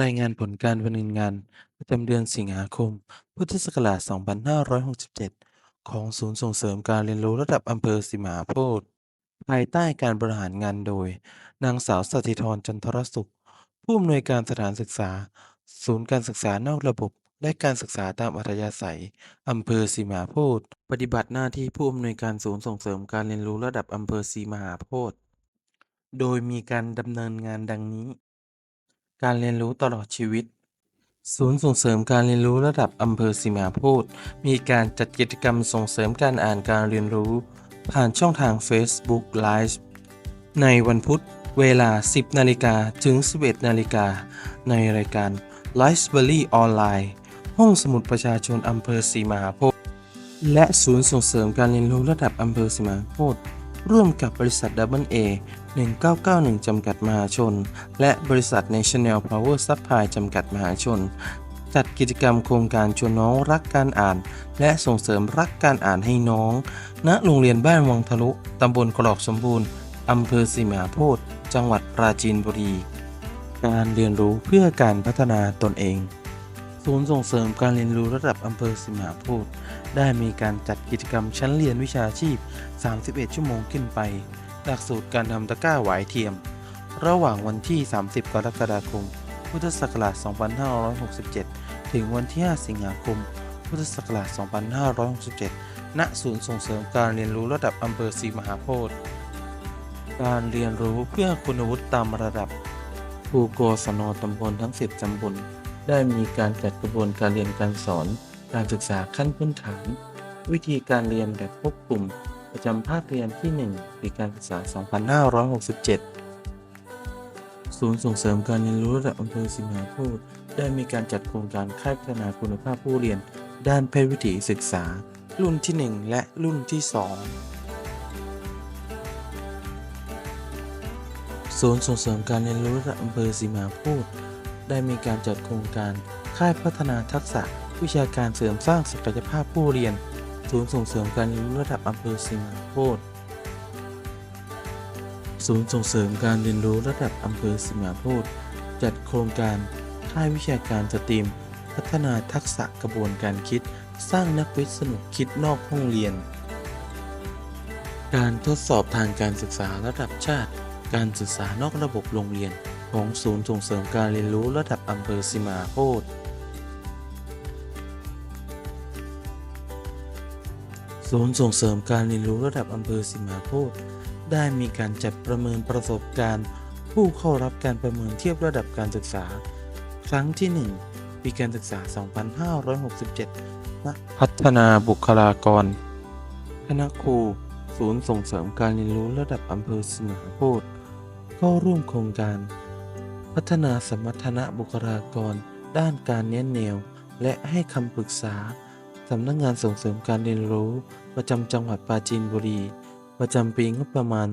รายงานผลการดำเนินงานประจำเดือนสิงหาคม พุทธศักราช 2567 ของศูนย์ส่งเสริมการเรียนรู้ระดับอำเภอศรีมหาโพธิ์ภายใต้การบริหารงานโดย นางสาวสถิธรจันทรสุข ผู้อำนวยการสถานศึกษา ศูนย์การศึกษานอกระบบ และการศึกษาตามอัธยาศัยอำเภอศรีมหาโพธิ์ปฏิบัติหน้าที่ผู้อำนวยการศูนย์ส่งเสริมการเรียนรู้ระดับอำเภอศรีมหาโพธิ์โดยมีการดำเนินงานดังนี้ การเรียนรู้ตลอดชีวิต ศูนย์ส่งเสริมการเรียนรู้ระดับอำเภอสีมาพธิ์มีการจัดกิจกรรมส่งเสริมการอ่านการเรียนรู้ ผ่านช่องทาง Facebook Live ในวันพุธเวลา 10 นาฬิกาถึง 11 นาฬิกา ในรายการ Library ออนไลน์ห้องสมุดประชาชนอำเภอสีมาโพธิ์และศูนย์ส่งเสริมการเรียนรู้ระดับอำเภอสีมาโพธิ์ร่วมกับบริษัท Double A 1991 จำกัดมหาชน และบริษัท National Power Supply จำกัดมหาชน จัดกิจกรรมโครงการชวนน้องรักการอ่าน และส่งเสริมรักการอ่านให้น้อง ณ โรงเรียนบ้านวังทะลุ ตำบลกรอกสมบูรณ์ อำเภอสีมหาโพธิ์จังหวัดปราจีนบุรี การเรียนรู้เพื่อการพัฒนาตนเอง ศูนย์ส่งเสริมการเรียนรู้ระดับอำเภอสีมหาโพธิ์ได้มีการจัดกิจกรรมชั้นเรียนวิชาชีพ 31 ชั่วโมงขึ้นไป หลักสูตรการทำตะกร้าหวายเทียม ระหว่างวันที่ 30 กรกฎาคม พุทธศักราช 2567 ถึงวันที่ 5 สิงหาคม พุทธศักราช 2567 ณ ศูนย์ส่งเสริมการเรียนรู้ระดับอำเภอศรีมหาโพธิ์การเรียนรู้เพื่อคุณวุฒิตามระดับครูกศนตำบลทั้ง 10ตำบลได้มีการจัดกระบวนการเรียนการสอน การศึกษาขั้นพื้นฐาน วิธีการเรียนแบบควบกลุ่ม ประจำภาคเรียนที่1ปีการศึกษา 2567 ศูนย์ส่งเสริมการเรียนรู้ระดับอำเภอสิงหาพธิ์ได้มีการจัดโครงการค่ายพัฒนาคุณภาพผู้เรียน ด้านเพศวิถีศึกษา รุ่นที่ 1 และรุ่นที่ 2 ศูนย์ส่งเสริมการเรียนรู้ระดับอำเภอสีมหาพธิ์ได้มีการจัดโครงการค่ายพัฒนาทักษะวิชาการเสริมสร้างศักยภาพผู้เรียน ศูนย์ส่งเสริมการเรียนรู้ระดับอำเภอสีมหาโพธิ์ศูนย์ส่งเสริมการเรียนรู้ระดับอำเภอสีมหาโพธิ์จัดโครงการค่ายวิชาการสตรีม พัฒนาทักษะกระบวนการคิด สร้างนักวิทย์สนุกคิดนอกห้องเรียน การทดสอบทางการศึกษาระดับชาติ การศึกษานอกระบบโรงเรียน ของศูนย์ส่งเสริมการเรียนรู้ระดับอำเภอสิมาโพธิ์ ศูนย์ส่งเสริมการเรียนรู้ระดับอำเภอสิมาโพธได้มีการจัดประเมินประสบการณ์ ผู้เข้ารับการประเมินเทียบระดับการศึกษา ครั้งที่ 1 ปีการศึกษา 2567ณพัฒนาบุคลากร คณะครู ศูนย์ส่งเสริมการเรียนรู้ระดับอำเภอสิงหาโพธเข้าร่วมโครงการ พัฒนาสมรรถนะบุคลากร ด้านการแนะแนว และให้คำปรึกษา สำนักงานส่งเสริมการเรียนรู้ประจำจังหวัดปราจีนบุรี ประจำปีงบประมาณ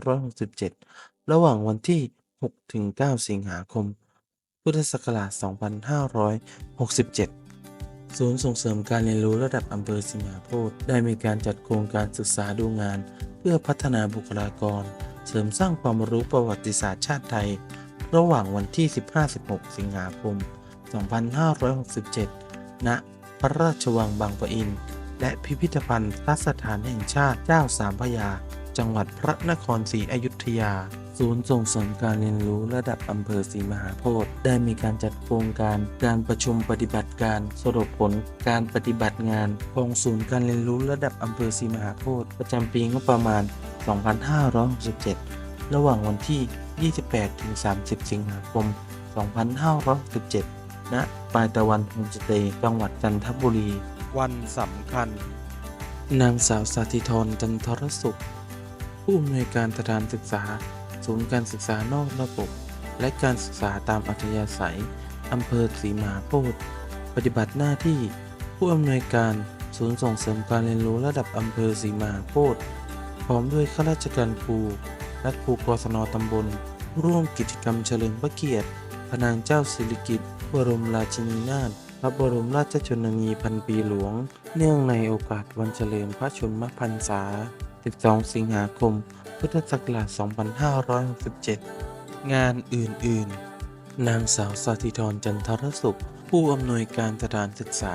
2567 ระหว่างวันที่6ถึง9สิงหาคม พุทธศักราช 2567 ศูนย์ส่งเสริมการเรียนรู้ระดับอำเภอสิงหาโพธิ์ได้มีการจัดโครงการศึกษาดูงาน เพื่อพัฒนาบุคลากร เสริมสร้างความรู้ประวัติศาสตร์ชาติไทย ระหว่างวันที่ 15-16 สิงหาคม 2567 ณ พระราชวังบางปะอิน และพิพิธภัณฑ์ทัสถานแห่งชาติเจ้าสามพระยา จังหวัดพระนครศรีอยุธยา ศูนย์ส่งเสริมการเรียนรู้ระดับอำเภอศรีมหาโพธิ์ได้มีการจัดโครงการการประชุมปฏิบัติการสรุปผลการปฏิบัติงานของศูนย์การเรียนรู้ระดับอำเภอศรีมหาโพธิ์ประจำปีงบประมาณ 2567 ระหว่างวันที่ 28-30 สิงหาคม 2567 ณปลายตะวันโฮมสเตย์จังหวัดจันทบุรี วันสำคัญ นางสาวสาธิธรจันทรสุข ผู้อำนวยการสถานศึกษา ศูนย์การศึกษานอกระบบ และการศึกษาตามอัธยาศัยอำเภอศรีมหาโพธิ์ปฏิบัติหน้าที่ผู้อำนวยการศูนย์ส่งเสริมการเรียนรู้ระดับอำเภอศรีมหาโพธิ์พร้อมด้วยข้าราชการครูและครูกศนตำบล ร่วมกิจกรรมเฉลิมพระเกียรติ พระนางเจ้าสิริกิติ์บรมราชินีนาถพระบรมราชชนนีพันปีหลวง เนื่องในโอกาสวันเฉลิมพระชนมพรรษา 12 สิงหาคม พุทธศักราช 2567 งานอื่น ๆ นางสาวสาธิธรจันทรสุข ผู้อำนวยการสถานศึกษา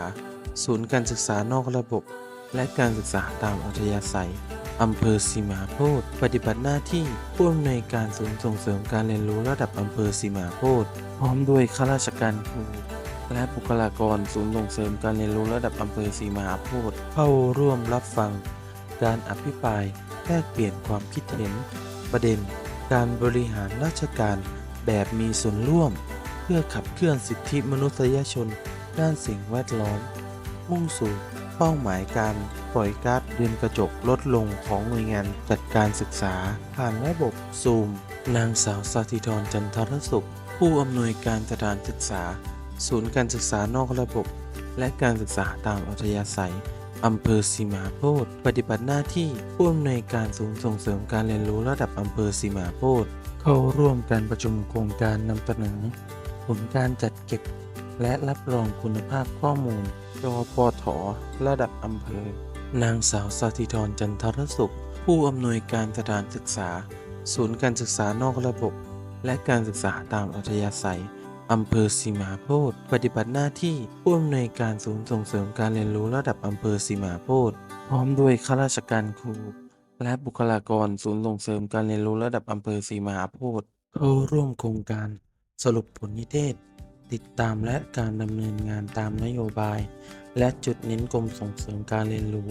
ศูนย์การศึกษานอกระบบ และการศึกษาตามอัธยาศัย อำเภอสีมาโพธิ์ปฏิบัติหน้าที่ผู้อำนวยการศูนย์ส่งเสริมการเรียนรู้ระดับอำเภอสีมาโพธิ์พร้อมด้วยข้าราชการครูและบุคลากรศูนย์ส่งเสริมการเรียนรู้ระดับอำเภอสีมาโพธิ์เข้าร่วมรับฟัง การอภิปรายแลกเปลี่ยนความคิดเห็น ประเด็น การบริหารราชการแบบมีส่วนร่วม เพื่อขับเคลื่อนสิทธิมนุษยชน ด้านสิ่งแวดล้อม มุ่งสู่ เป้าหมายการปล่อยก๊าซเรือนกระจกลดลงของหน่วยงานจัดการศึกษา ผ่านระบบซูม นางสาวสาธิธรจันทรสุข ผู้อำนวยการสถานศึกษา ศูนย์การศึกษานอกระบบ และการศึกษาตามอัธยาศัยอำเภอสีมหาโพธิปฏิบัติหน้าที่ผู้อำนวยการศูนย์ส่งเสริมการเรียนรู้ระดับอำเภอสีมหาโพธิเข้าร่วมการประชุมโครงการนำเสนอผลการจัดเก็บ และรับรองคุณภาพข้อมูลจปทระดับอำเภอ นางสาวสาธิธรจันทรสุข ผู้อำนวยการสถานศึกษา ศูนย์การศึกษานอกระบบ และการศึกษาตามอัธยาศัยอำเภอสีมหาโพธิ์ปฏิบัติหน้าที่ผู้อำนวยการศูนย์ส่งเสริมการเรียนรู้ระดับอำเภอสีมหาโพธิ์พร้อมด้วยข้าราชการครู และบุคลากรศูนย์ส่งเสริมการเรียนรู้ระดับอำเภอสีมหาโพธิ์เข้าร่วมโครงการสรุปผลนิเทศ ติดตามและการดำเนินงานตามนโยบาย และจุดเน้นกรมส่งเสริมการเรียนรู้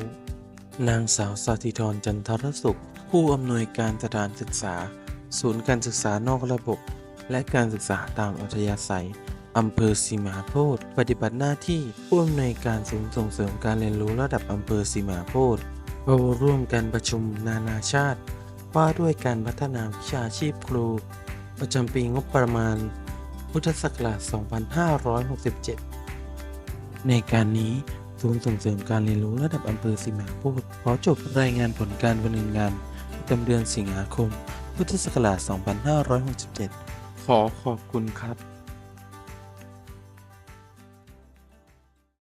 นางสาวสาธิธรจันทรสุข ผู้อำนวยการสถานศึกษา ศูนย์การศึกษานอกระบบ และการศึกษาตามอัธยาศัยอำเภอสีมาโพธิ์ปฏิบัติหน้าที่ผู้อำนวยการศูนย์ส่งเสริมการเรียนรู้ระดับอำเภอสีมาโพธิ์เข้าร่วมการประชุมนานาชาติ ว่าด้วยการพัฒนาวิชาชีพครู ประจำปีงบประมาณ พุทธศักราช 2567 ในการนี้ศูนย์ส่งเสริมการเรียนรู้ระดับอำเภอสีมหาโพธิ์ขอจบรายงานผลการดำเนินงานประจำเดือนสิงหาคม พุทธศักราช 2567 ขอขอบคุณครับ